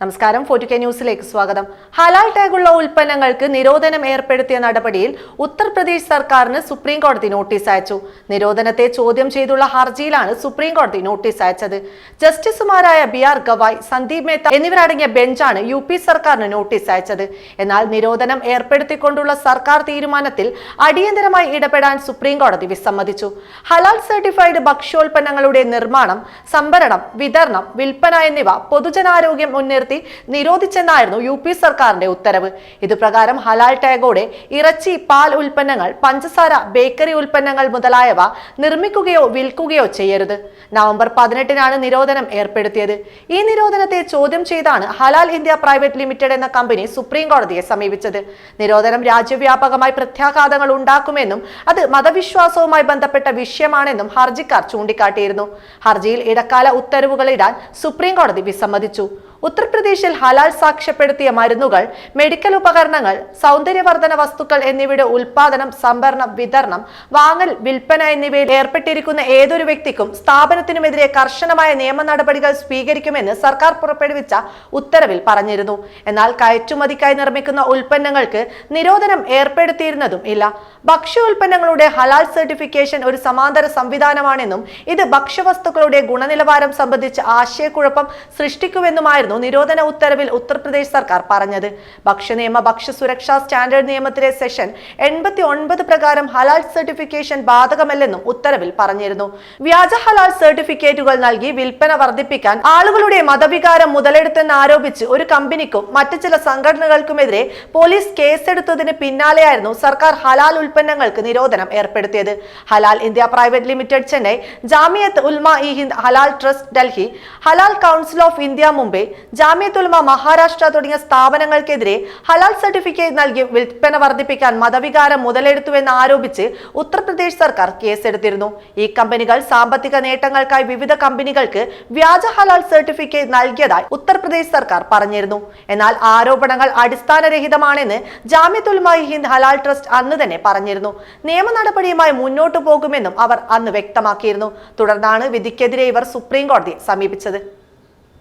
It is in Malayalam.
നമസ്കാരം. ഫോർട്ടി കെ ന്യൂസിലേക്ക് സ്വാഗതം. ഹലാൽ ടാഗുള്ള ഉൽപ്പന്നങ്ങൾക്ക് നിരോധനം ഏർപ്പെടുത്തിയ നടപടിയിൽ ഉത്തർപ്രദേശ് സർക്കാരിന് സുപ്രീം കോടതി നോട്ടീസ് അയച്ചു. നിരോധനത്തെ ചോദ്യം ചെയ്തുള്ള ഹർജിയിലാണ് സുപ്രീം കോടതി നോട്ടീസ് അയച്ചത്. ജസ്റ്റിസുമാരായ ബി ആർ ഗവായ് സന്ദീപ് മേത്ത എന്നിവരടങ്ങിയ ബെഞ്ചാണ് യു പി സർക്കാരിന് നോട്ടീസ് അയച്ചത്. എന്നാൽ നിരോധനം ഏർപ്പെടുത്തിക്കൊണ്ടുള്ള സർക്കാർ തീരുമാനത്തിൽ അടിയന്തരമായി ഇടപെടാൻ സുപ്രീം കോടതി വിസമ്മതിച്ചു. ഹലാൽ സർട്ടിഫൈഡ് ഭക്ഷ്യോൽപ്പന്നങ്ങളുടെ നിർമ്മാണം സംഭരണം വിതരണം വിൽപ്പന എന്നിവ പൊതുജനാരോഗ്യം മുൻനിർത്തി നിരോധിച്ചെന്നായിരുന്നു യു പി സർക്കാരിന്റെ ഉത്തരവ്. ഇതുപ്രകാരം ഹലാൽ ടാഗോടെ ഇറച്ചി പാൽ ഉൽപ്പന്നങ്ങൾ പഞ്ചസാര ബേക്കറി ഉൽപ്പന്നങ്ങൾ മുതലായവ നിർമ്മിക്കുകയോ വിൽക്കുകയോ ചെയ്യരുത്. നവംബർ പതിനെട്ടിനാണ് നിരോധനം ഏർപ്പെടുത്തിയത്. ഈ നിരോധനത്തെ ചോദ്യം ചെയ്താണ് ഹലാൽ ഇന്ത്യ പ്രൈവറ്റ് ലിമിറ്റഡ് എന്ന കമ്പനി സുപ്രീം കോടതിയെ സമീപിച്ചത്. നിരോധനം രാജ്യവ്യാപകമായി പ്രത്യാഘാതങ്ങൾ ഉണ്ടാക്കുമെന്നും അത് മതവിശ്വാസവുമായി ബന്ധപ്പെട്ട വിഷയമാണെന്നും ഹർജിക്കാർ ചൂണ്ടിക്കാട്ടിയിരുന്നു. ഹർജിയിൽ ഇടക്കാല ഉത്തരവുകൾ ഇടാൻ സുപ്രീം കോടതി വിസമ്മതിച്ചു. ഉത്തർപ്രദേശിൽ ഹലാൽ സാക്ഷ്യപ്പെടുത്തിയ മരുന്നുകൾ മെഡിക്കൽ ഉപകരണങ്ങൾ സൗന്ദര്യവർദ്ധന വസ്തുക്കൾ എന്നിവയുടെ ഉൽപാദനം സംഭരണം വിതരണം വാങ്ങൽ വിൽപ്പന എന്നിവയിൽ ഏർപ്പെട്ടിരിക്കുന്ന ഏതൊരു വ്യക്തിക്കും സ്ഥാപനത്തിനുമെതിരെ കർശനമായ നിയമ നടപടികൾ സ്വീകരിക്കുമെന്ന് സർക്കാർ പുറപ്പെടുവിച്ച ഉത്തരവിൽ പറഞ്ഞിരുന്നു. എന്നാൽ കയറ്റുമതിക്കായി നിർമ്മിക്കുന്ന ഉൽപ്പന്നങ്ങൾക്ക് നിരോധനം ഏർപ്പെടുത്തിയിരുന്നതും ഇല്ല. ഭക്ഷ്യ ഉൽപ്പന്നങ്ങളുടെ ഹലാൽ സർട്ടിഫിക്കേഷൻ ഒരു സമാന്തര സംവിധാനമാണെന്നും ഇത് ഭക്ഷ്യവസ്തുക്കളുടെ ഗുണനിലവാരം സംബന്ധിച്ച് ആശയക്കുഴപ്പം സൃഷ്ടിക്കുമെന്നുമായിരുന്നു നിരോധന ഉത്തരവിൽ ഉത്തർപ്രദേശ് സർക്കാർ പറഞ്ഞത്. ഭക്ഷ്യനിയമ ഭക്ഷ്യ സുരക്ഷാ സ്റ്റാൻഡേർഡ് നിയമത്തിലെ സെഷൻ എൺപത്തി ഒൻപത് പ്രകാരം ഹലാൽ സർട്ടിഫിക്കേഷൻ ബാധകമല്ലെന്നും ഉത്തരവിൽ പറഞ്ഞിരുന്നു. വ്യാജ ഹലാൽ സർട്ടിഫിക്കറ്റുകൾ നൽകി വിൽപ്പന വർദ്ധിപ്പിക്കാൻ ആളുകളുടെ മതവികാരം മുതലെടുത്തെന്ന് ആരോപിച്ച് ഒരു കമ്പനിക്കും മറ്റു ചില സംഘടനകൾക്കുമെതിരെ പോലീസ് കേസെടുത്തതിന് പിന്നാലെയായിരുന്നു സർക്കാർ ഹലാൽ ഉൽപ്പന്നങ്ങൾക്ക് നിരോധനം ഏർപ്പെടുത്തിയത്. Halal India private limited Chennai Jamiat Ulama e Hind Halal trust Delhi Halal council of India Mumbai Jamiat Ulama Maharashtra തുടങ്ങിയ സ്ഥാപനങ്ങൾക്കെതിരെ ഹലാൽ സർട്ടിഫിക്കറ്റ് നൽകി വിൽപ്പന വർദ്ധിപ്പിക്കാൻ മതവികാരം മുതലെടുത്തുവെന്ന് ആരോപിച്ച് ഉത്തർപ്രദേശ് സർക്കാർ കേസെടുത്തിരുന്നു. ഈ കമ്പനികൾ സാമ്പത്തിക നേട്ടങ്ങൾക്കായി വിവിധ കമ്പനികൾക്ക് വ്യാജ ഹലാൽ സർട്ടിഫിക്കറ്റ് നൽകിയതായി ഉത്തർപ്രദേശ് സർക്കാർ പറഞ്ഞിരുന്നു. എന്നാൽ ആരോപണങ്ങൾ അടിസ്ഥാനരഹിതമാണെന്ന് ജാമ്യത്തുൽ ഹിന്ദ് ഹലാൽ ട്രസ്റ്റ് അന്ന് തന്നെ പറഞ്ഞിരുന്നു. നിയമ നടപടിയുമായി മുന്നോട്ടു പോകുമെന്നും അവർ അന്ന് വ്യക്തമാക്കിയിരുന്നു. തുടർന്നാണ് വിധിക്കെതിരെ ഇവർ സുപ്രീം കോടതിയെ സമീപിച്ചത്.